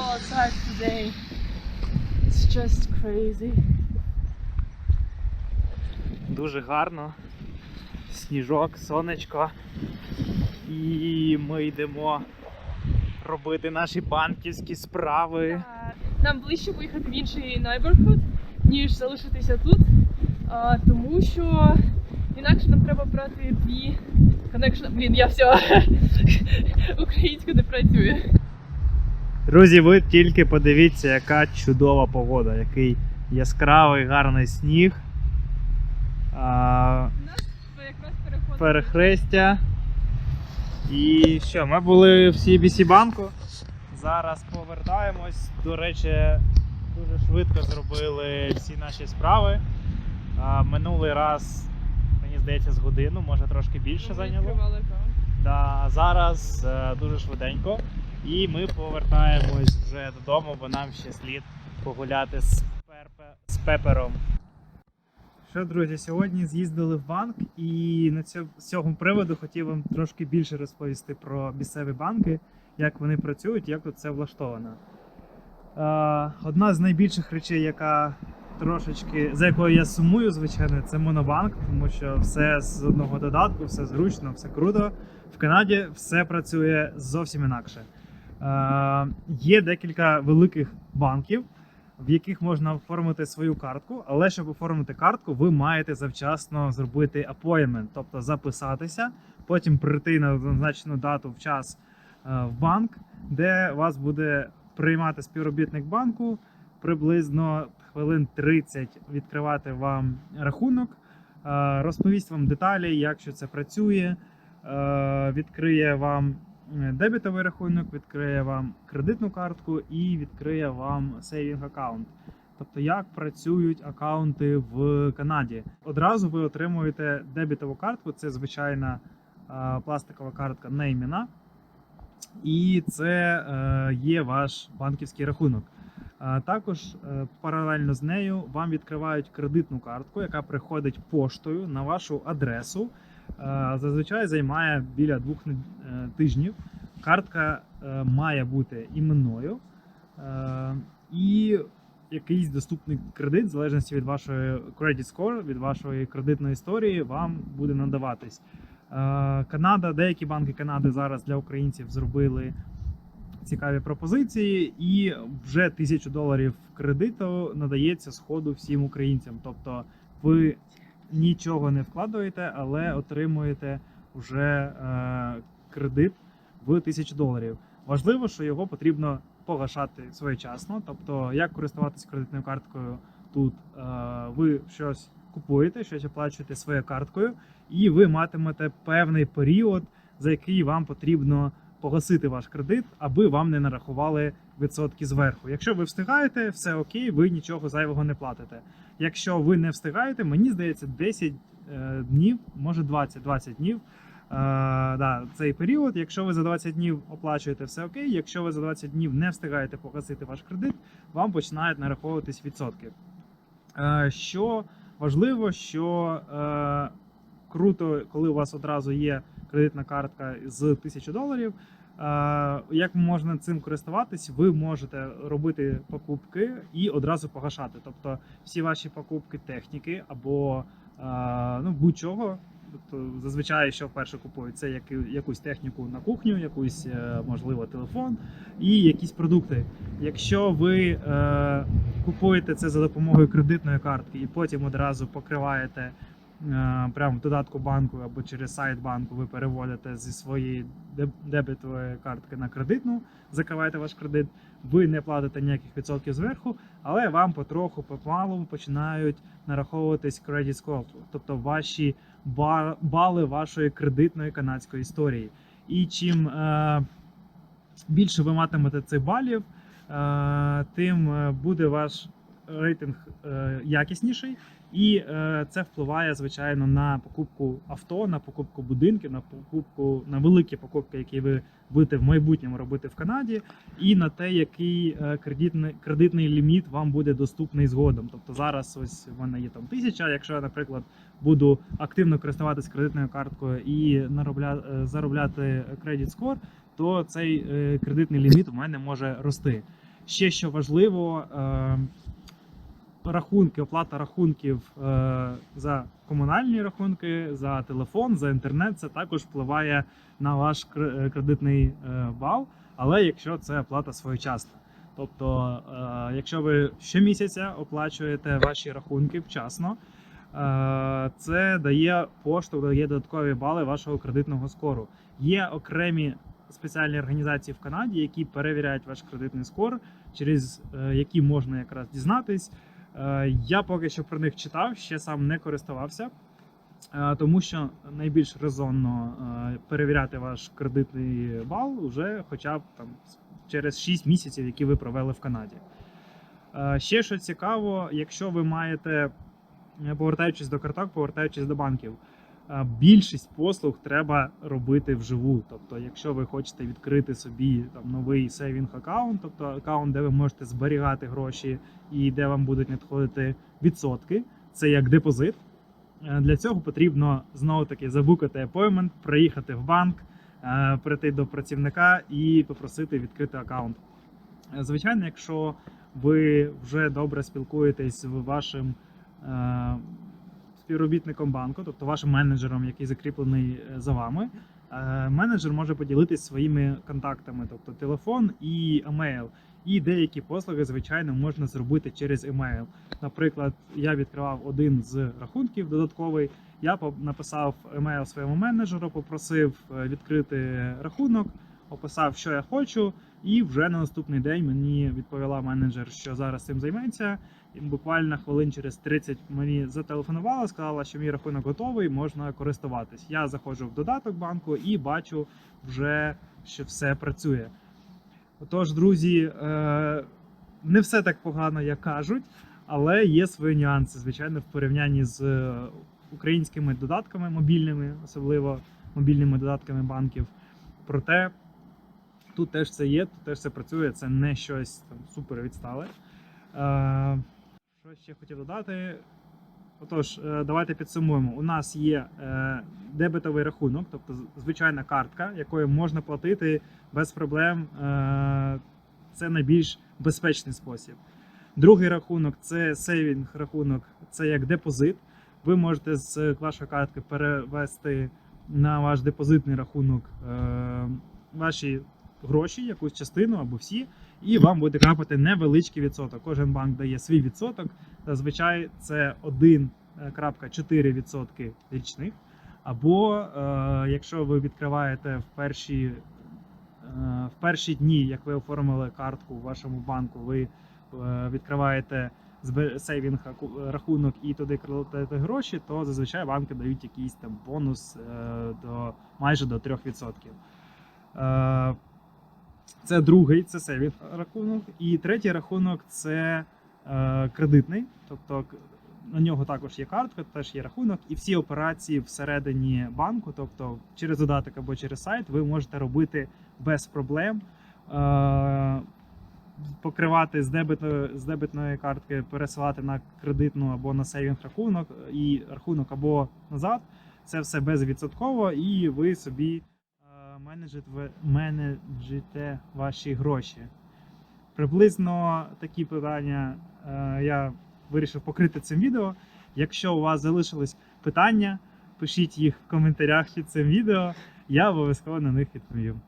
outside today. It's just crazy. Дуже гарно. Сніжок, сонечко. І ми йдемо робити наші банківські справи. Нам ближче поїхати в інший neighborhood, ніж залишитися тут. Тому що інакше нам треба брати дві connection. Блін, я все українською не працює. Друзі, ви тільки подивіться, яка чудова погода, який яскравий гарний сніг. А, перехрестя. І що, ми були в CBC банку. Зараз повертаємось. До речі, дуже швидко зробили всі наші справи. А, минулий раз, мені здається, з годину, може трошки більше зайняло. Да, зараз е, дуже швиденько. І ми повертаємось вже додому, бо нам ще слід погуляти з, перпе, з пепером. Що, друзі, сьогодні з'їздили в банк, і на цьому, з цього приводу хотів вам трошки більше розповісти про місцеві банки, як вони працюють, як тут це влаштовано. Е, одна з найбільших речей, яка трошечки, за якою я сумую, звичайно, це монобанк, тому що все з одного додатку, все зручно, все круто. В Канаді все працює зовсім інакше. Е, є декілька великих банків, в яких можна оформити свою картку, але щоб оформити картку, ви маєте завчасно зробити appointment, тобто записатися, потім прийти на зазначену дату в час е, в банк, де вас буде приймати співробітник банку приблизно хвилин 30 відкривати вам рахунок, е, розповість вам деталі, як що це працює, відкриє вам е, дебетовий рахунок, відкриє вам кредитну картку і відкриє вам сейвінг аккаунт. Тобто, як працюють аккаунти в Канаді. Одразу ви отримуєте дебетову картку, це звичайна е, пластикова картка не імена. І це е, є ваш банківський рахунок. Також паралельно з нею вам відкривають кредитну картку, яка приходить поштою на вашу адресу. Е, Зазвичай займає біля двох е, тижнів. Картка е, має бути іменною і якийсь доступний кредит, в залежності від вашої credit score, від вашої кредитної історії, вам буде надаватись. Канада, деякі банки Канади зараз для українців зробили цікаві пропозиції, і вже тисячу доларів кредиту надається сходу всім українцям. Тобто ви нічого не вкладаєте, але отримуєте вже е, кредит в тисячу доларів. Важливо, що його потрібно погашати своєчасно. Тобто, як користуватися кредитною карткою тут, е, ви щось купуєте, щось оплачуєте своєю карткою, і ви матимете певний період, за який вам потрібно погасити ваш кредит, аби вам не нарахували відсотки зверху. Якщо ви встигаєте, все окей, ви нічого зайвого не платите. Якщо ви не встигаєте, мені здається, 10 е, днів, може 20, 20 днів. Е, да, цей період. Якщо ви за 20 днів оплачуєте все окей. Якщо ви за 20 днів не встигаєте погасити ваш кредит, вам починають нараховуватись відсотки. Е, що важливо, що е, круто, коли у вас одразу є кредитна картка з 1000 доларів. Е, Як можна цим користуватись, ви можете робити покупки і одразу погашати. Тобто всі ваші покупки техніки або е, ну, будь-чого. Тобто, зазвичай, що вперше купують, це яку- якусь техніку на кухню, якусь, е, можливо, телефон і якісь продукти. Якщо ви е, купуєте це за допомогою кредитної картки і потім одразу покриваєте прямо в додатку банку або через сайт банку, ви переводите зі своєї дебетової картки на кредитну, закриваєте ваш кредит, ви не платите ніяких відсотків зверху, але вам потроху помалу починають нараховуватись credit score, тобто ваші бали вашої кредитної канадської історії. І чим е, більше ви матимете цих балів, е, тим е, буде ваш рейтинг е, якісніший, і е, це впливає звичайно на покупку авто, на покупку будинків, на покупку на великі покупки, які ви будете в майбутньому робити в Канаді, і на те, який е, кредитний кредитний ліміт вам буде доступний згодом. Тобто зараз ось в мене є там тисяча. Якщо я, наприклад, буду активно користуватися кредитною карткою і наробля, заробляти кредит скор, то цей кредитний ліміт у мене може рости. Ще що важливо, рахунки, оплата рахунків е, за комунальні рахунки, за телефон, за інтернет, це також впливає на ваш е, кредитний е, бал, але якщо це оплата своєчасна. Тобто, якщо ви щомісяця оплачуєте ваші рахунки вчасно, це дає поштовх, дає додаткові бали вашого кредитного скору. Є окремі спеціальні організації в Канаді, які перевіряють ваш кредитний скор, через які можна якраз дізнатись. Е, Я поки що про них читав, ще сам не користувався, е, тому що найбільш резонно е, перевіряти ваш кредитний бал вже хоча б там через 6 місяців, які ви провели в Канаді. Ще що цікаво, якщо ви маєте, повертаючись до карток, повертаючись до банків, більшість послуг треба робити вживу. Тобто, якщо ви хочете відкрити собі там новий сейвінг аккаунт, тобто аккаунт, де ви можете зберігати гроші і де вам будуть надходити відсотки, це як депозит. Е, Для цього потрібно знову таки забукати appointment, приїхати в банк, е, прийти до працівника і попросити відкрити аккаунт. Е, Звичайно, якщо ви вже добре спілкуєтесь з вашим співробітником банку, тобто вашим менеджером, який закріплений е, за вами, е, менеджер може поділитись своїми контактами, тобто телефон і емейл. І деякі послуги, звичайно, можна зробити через емейл. Наприклад, я відкривав один з рахунків додатковий. Я написав емейл своєму менеджеру, попросив е, відкрити рахунок, описав, що я хочу, і вже на наступний день мені відповіла менеджер, що зараз цим займеться. І буквально хвилин через 30 мені зателефонувала, сказала, що мій рахунок готовий, можна користуватись. Я заходжу в додаток банку і бачу вже, що все працює. Отож, друзі, е, не все так погано, як кажуть, але є свої нюанси, звичайно, в порівнянні з е, українськими додатками мобільними, особливо мобільними додатками банків. Проте тут теж це є, тут теж це працює, це не щось там супер відстале. Е, Що ще хотів додати? Отож, е, давайте підсумуємо. У нас є е, дебетовий рахунок, тобто звичайна картка, якою можна платити без проблем. Е, Це найбільш безпечний спосіб. Другий рахунок це сейвінг рахунок, це як депозит. Ви можете з вашої картки перевести на ваш депозитний рахунок ваші гроші, якусь частину або всі, і вам буде капати невеличкий відсоток. Кожен банк дає свій відсоток. Зазвичай це 1,4% річних. Або е, якщо ви відкриваєте в перші, е, в перші дні, як ви оформили картку в вашому банку, ви е, відкриваєте сейвінг рахунок і туди кладете гроші, то зазвичай банки дають якийсь там бонус е, до майже до 3%. Е, це другий, це сейвінг рахунок. І третій рахунок це е, кредитний. Тобто на нього також є картка, теж є рахунок, і всі операції всередині банку, тобто через додаток або через сайт, ви можете робити без проблем. Е, покривати з дебетної, з дебетної картки, пересилати на кредитну або на сейвінг рахунок і рахунок або назад. Це все безвідсотково, і ви собі менеджите, ваші гроші. Приблизно такі питання е, я вирішив покрити цим відео. Якщо у вас залишились питання, пишіть їх в коментарях під цим відео, я обов'язково на них відповім.